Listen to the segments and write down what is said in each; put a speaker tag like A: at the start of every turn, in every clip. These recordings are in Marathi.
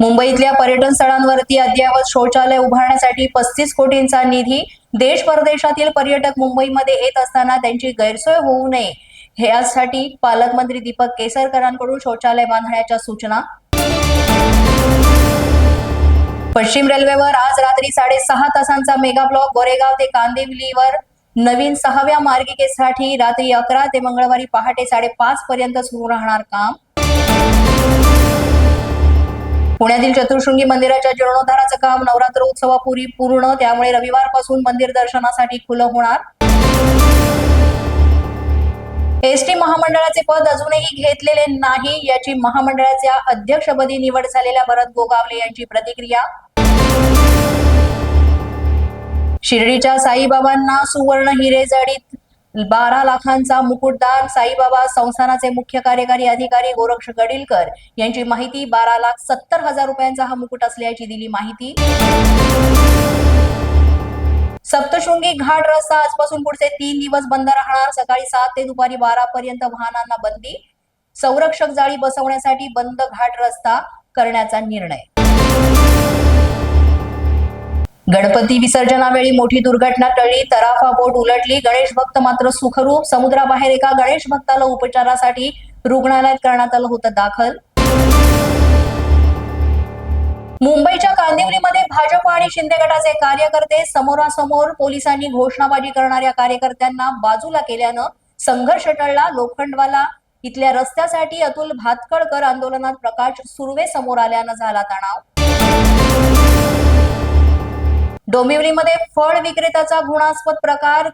A: मुंबईतल्या पर्यटन स्थळांवरती अद्ययावत शौचालय उभारण्यासाठी पस्तीस कोटींचा निधी देश परदेशातील पर्यटक मुंबईमध्ये येत असताना त्यांची गैरसोय होऊ नये. हे यासाठी पालकमंत्री दीपक केसरकरांकडून शौचालय बांधण्याच्या सूचना. पश्चिम रेल्वेवर आज रात्री साडेसहा तासांचा मेगा ब्लॉक गोरेगाव ते कांदिवलीवर नवीन सहाव्या मार्गिकेसाठी रात्री अकरा ते मंगळवारी पहाटे साडेपाच पर्यंत सुरू राहणार काम. पुण्यातील चतुर्शृंगी मंदिराच्या जीर्णोद्धाराचं काम नवरात्र उत्सवापूर्वी पूर्ण त्यामुळे रविवारपासून मंदिर दर्शनासाठी खुलं होणार. एसटी महामंडळाचे पद अजूनही घेतलेले नाही याची महामंडळाच्या अध्यक्षपदी निवड झालेल्या भरत गोगावले यांची प्रतिक्रिया. शिर्डीच्या साईबाबांना सुवर्ण हिरे जडीत बारा लाखांचा मुकुटदार साईबाबा संस्थानाचे मुख्य कार्यकारी अधिकारी गोरक्ष गडिलकर यांची माहिती बारा लाख सत्तर हजार रुपयांचा हा मुकुट असल्याची दिली माहिती. सप्तशृंगी घाट रस्ता आजपासून पुढचे तीन दिवस बंद राहणार. सकाळी सात ते दुपारी बारा पर्यंत वाहनांना बंदी. संरक्षक जाळी बसवण्यासाठी बंद घाट रस्ता करण्याचा निर्णय. गणपती विसर्जनावेळी मोठी दुर्घटना टळली तराफा बोट उलटली गणेश भक्त मात्र सुखरूप समुद्राबाहेर एका गणेश भक्ताला उपचारासाठी रुग्णालयात करण्यात आलं होतं दाखल. मुंबईच्या कांदिवलीमध्ये भाजप आणि शिंदे गटाचे कार्यकर्ते समोरासमोर पोलिसांनी घोषणाबाजी करणाऱ्या कार्यकर्त्यांना बाजूला केल्यानं संघर्ष टळला. लोखंडवाला इथल्या रस्त्यासाठी अतुल भातखळकर आंदोलनात प्रकाश सुर्वे समोर आल्यानं झाला तणाव. डोंबिवलीमध्ये फळ विक्रेत्याचा घृणास्पद प्रकार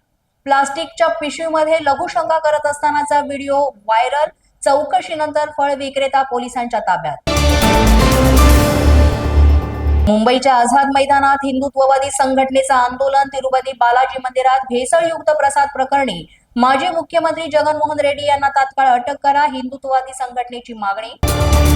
A: प्लास्टिकच्या पिशवीमध्ये लघुशंका करत असतानाचा व्हिडिओ व्हायरल चौकशीनंतर फळ विक्रेता पोलिसांच्या ताब्यात. मुंबईच्या आझाद मैदानात हिंदुत्ववादी संघटनेचं आंदोलन तिरुपती बालाजी मंदिरात भेसळयुक्त प्रसाद प्रकरणी माजी मुख्यमंत्री जगनमोहन रेड्डी यांना तात्काळ अटक करा हिंदुत्ववादी संघटनेची मागणी